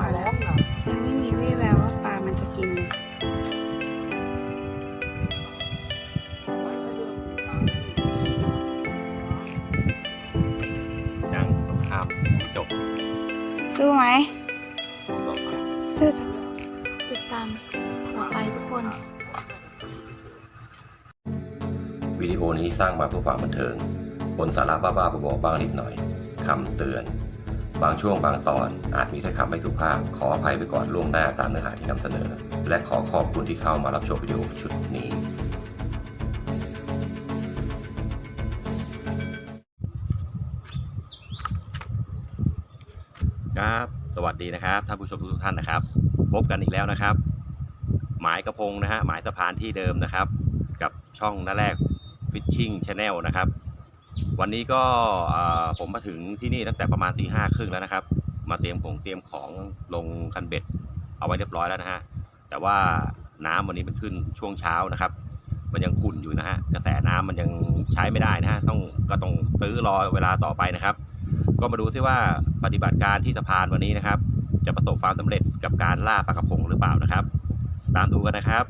มาแล้วยังไม่มีวี่แววว่าปลามันจะกินเลยยังต้องข้ามจบสู้ไหมต่อไป สู้ติดตามต่อไปทุกคน วิดีโอนี้สร้างมาเพื่อความบันเทิงบนสาระบ้าๆบอๆบ้างนิดหน่อยคำเตือน บางช่วงบางตอนอาจมีถ้อยคำไม่สุภาพ ขออภัยไปก่อนล่วงหน้าตามเนื้อหาที่นำเสนอ และขอขอบคุณที่เข้ามารับชมวิดีโอชุดนี้ ครับ สวัสดีนะครับท่านผู้ชมทุกท่านนะครับ พบกันอีกแล้วนะครับ หมายกระพงนะฮะหมายสะพานที่เดิมนะครับ กับช่องน้าแรก Fishing Channel นะครับ วันนี้ก็ผมมาถึงที่นี่ตั้งแต่ประมาณตีห้าครึ่งแล้วนะครับ มาเตรียมของเตรียมของลงคันเบ็ด เอาไว้เรียบร้อยแล้วนะฮะแต่ว่าน้ำวันนี้มันขึ้นช่วงเช้านะครับ มันยังขุ่นอยู่นะฮะกระแสน้ำมันยังใช้ไม่ได้นะฮะต้องก็ต้องตื้อรอเวลาต่อไปนะครับ ก็มาดูซิว่าปฏิบัติการที่สะพานวันนี้นะครับ จะประสบความสำเร็จกับการล่าปลากระพงหรือเปล่านะครับ ตามดูกันนะครับ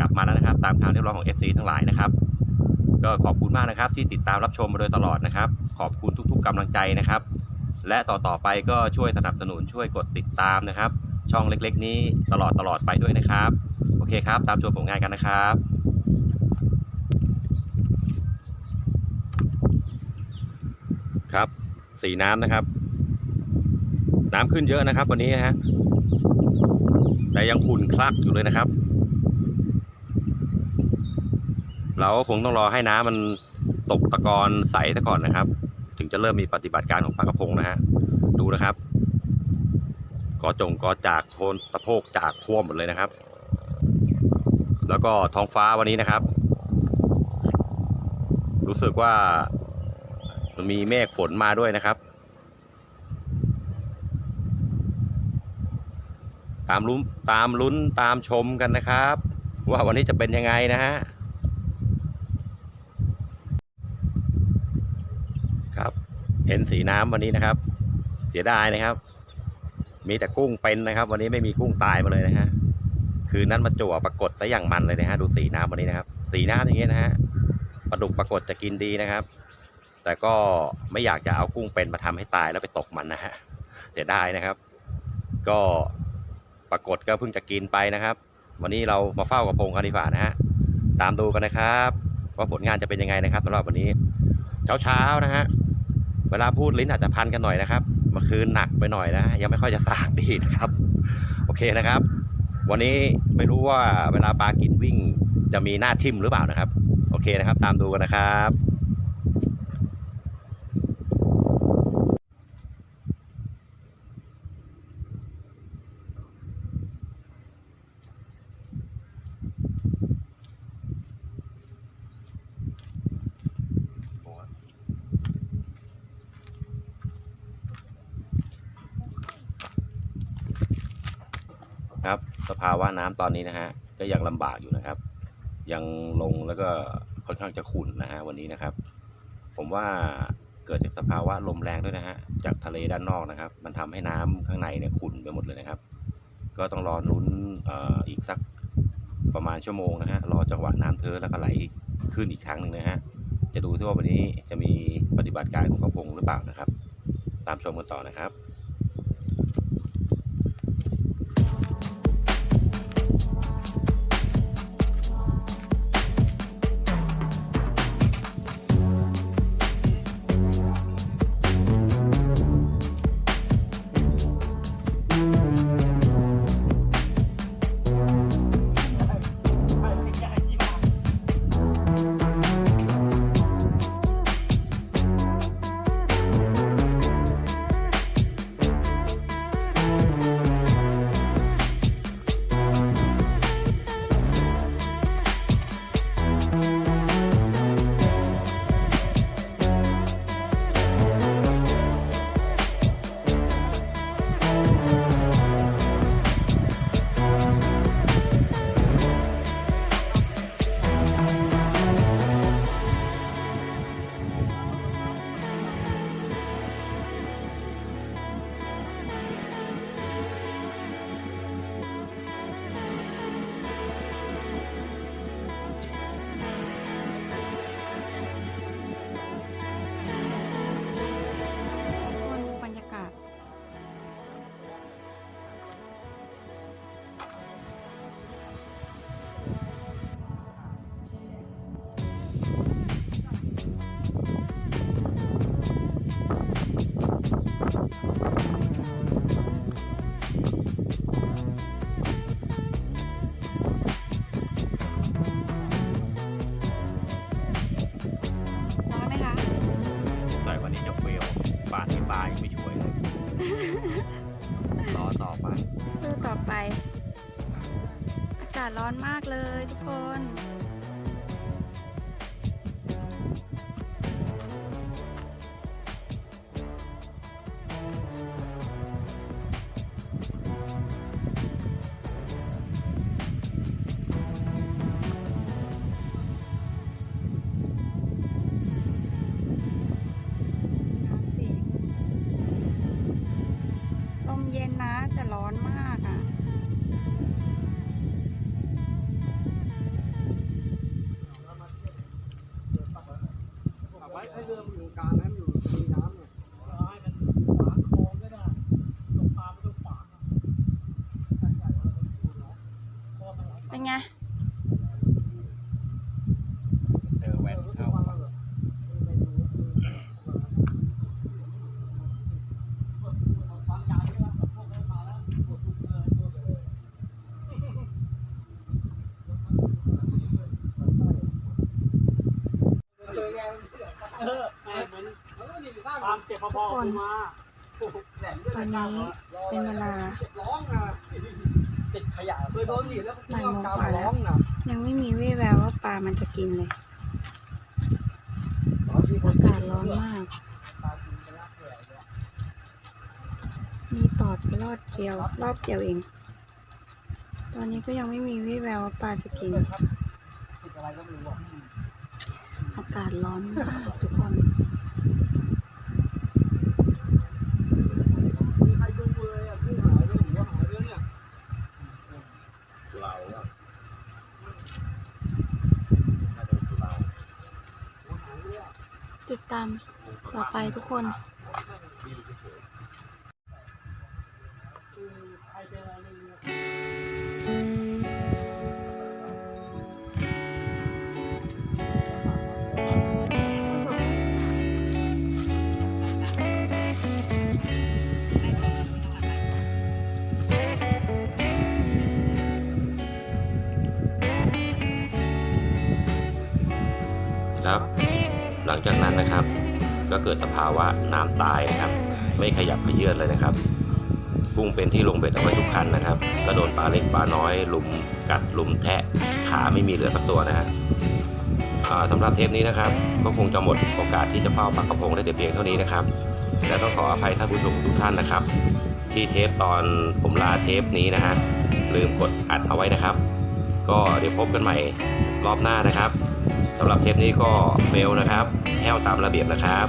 กลับมาแล้วนะครับ ตามข่าวเรียบร้อยของ FC ทั้งหลายนะครับ ก็ขอบคุณมากนะครับที่ติดตามรับชมมาโดยตลอดนะครับ ขอบคุณทุกๆกำลังใจนะครับ และต่อๆไปก็ช่วยสนับสนุนช่วยกดติดตามนะครับ ช่องเล็กๆ นี้ตลอดตลอดไปด้วยนะครับ โอเคครับ ตามชมผลงานกันนะครับครับสีน้ำนะครับ น้ำขึ้นเยอะนะครับวันนี้นะฮะแต่ยังขุ่นคลักอยู่เลยนะครับ เราก็คงต้องรอให้น้ำมันตกตะกอนใสซะก่อนนะครับ ถึงจะเริ่มมีปฏิบัติการของปลากระพงนะฮะดูนะครับกอจงกอจากโคนตะโพกจากท่วมหมดเลยนะครับ แล้วก็ท้องฟ้าวันนี้นะครับ รู้สึกว่ามีเมฆฝนมาด้วยนะครับ ตามลุ้นตามลุ้นตามชมกันนะครับ ว่าวันนี้จะเป็นยังไงนะฮะครับ เห็นสีน้ำวันนี้นะครับ เสียดายนะครับ มีแต่กุ้งเป็นนะครับ วันนี้ไม่มีกุ้งตายมาเลยนะฮะคืนนั้นมาจั่วปรากฏซะอย่างมันเลยนะฮะดูสีน้ำวันนี้นะครับ สีน้ำอย่างเงี้ยนะฮะปลาดุกปรากฏจะกินดีนะครับ แต่ก็ไม่อยากจะเอากุ้งเป็นมาทำให้ตายแล้วไปตกมันนะฮะเสียดายนะครับ ก็ปรากฏก็เพิ่งจะกินไปนะครับ วันนี้เรามาเฝ้ากระพงกันดีกว่านะฮะตามดูกันนะครับ ว่าผลงานจะเป็นยังไงนะครับสำหรับวันนี้ เช้าเช้าๆนะฮะ เวลาพูดลิ้นอาจจะพันกันหน่อยนะครับเมื่อคืนหนักไปหน่อยนะฮะยังไม่ค่อยจะสางดีนะครับ โอเคนะครับ วันนี้ไม่รู้ว่าเวลาปลากินวิ่งจะมีหน้าทิ่มหรือเปล่านะครับ โอเคนะครับ ตามดูกันนะครับ ครับ สภาวะน้ำตอนนี้นะฮะก็ยังลำบากอยู่นะครับ ยังลงแล้วก็ค่อนข้างจะขุ่นนะฮะวันนี้นะครับ ผมว่าเกิดจากสภาวะลมแรงด้วยนะฮะจากทะเลด้านนอกนะครับ มันทำให้น้ำข้างในเนี่ยขุ่นไปหมดเลยนะครับ ก็ต้องรอนุ้นออีกสักประมาณชั่วโมงนะฮะรอจังหวะน้ำเทอแล้วก็ไหลขึ้นอีกครั้งหนึ่งนะฮะจะดูที่ว่าวันนี้จะมีปฏิบัติการของกระพงหรือเปล่านะครับ ตามชมกันต่อนะครับ ยังไม่ช่วยรอต่อไป สู้ต่อไป อากาศร้อนมากเลยทุกคน กลางน้ำอยู่มีน้ำเนี่ยเป็นไง เจอแวนเข้า เออเหมือน ความเจ็บพอๆมาตอนนี้เป็นเวลาร้องนะติดขยะเคยโดนหนีแล้วบ่ายโมงกว่าแล้ว ยังไม่มีวี่แววว่าปลามันจะกินเลยอากาศร้อนมาก มีตอดไปรอดเดียว รอบเดียวเอง ตอนนี้ก็ยังไม่มีวี่แววว่าปลาจะกินอะไรก็ไม่รู้อะอากาศร้อนมากทุกคน มีใครดูเลยอะผู้หายเลยหรือว่าหายเรื่องเนี่ย เราอะน่าจะเป็นเรา หายเรื่อง ติดตามต่อไป ทุกคนครับ หลังจากนั้นนะครับ ก็เกิดสภาวะน้ำตายนะครับ ไม่ขยับเขยื้อนเลยนะครับกุ้งเป็นที่ลงเบ็ดเอาไว้ทุกคันนะครับก็โดนปลาเล็กปลาน้อยลุมกัดลุมแทะขาไม่มีเหลือสักตัวนะฮะอ่าสำหรับเทปนี้นะครับ ก็คงจะหมดโอกาสที่จะเฝ้าปลากระพงได้แต่เพียงเท่านี้นะครับและต้องขออภัยท่านผู้ชมทุกท่านนะครับ ที่เทปตอนผมลาเทปนี้นะฮะลืมกดอัดเอาไว้นะครับ ก็เดี๋ยวพบกันใหม่รอบหน้านะครับ สำหรับเทปนี้ก็เฟลนะครับแห้วตามระเบียบนะครับ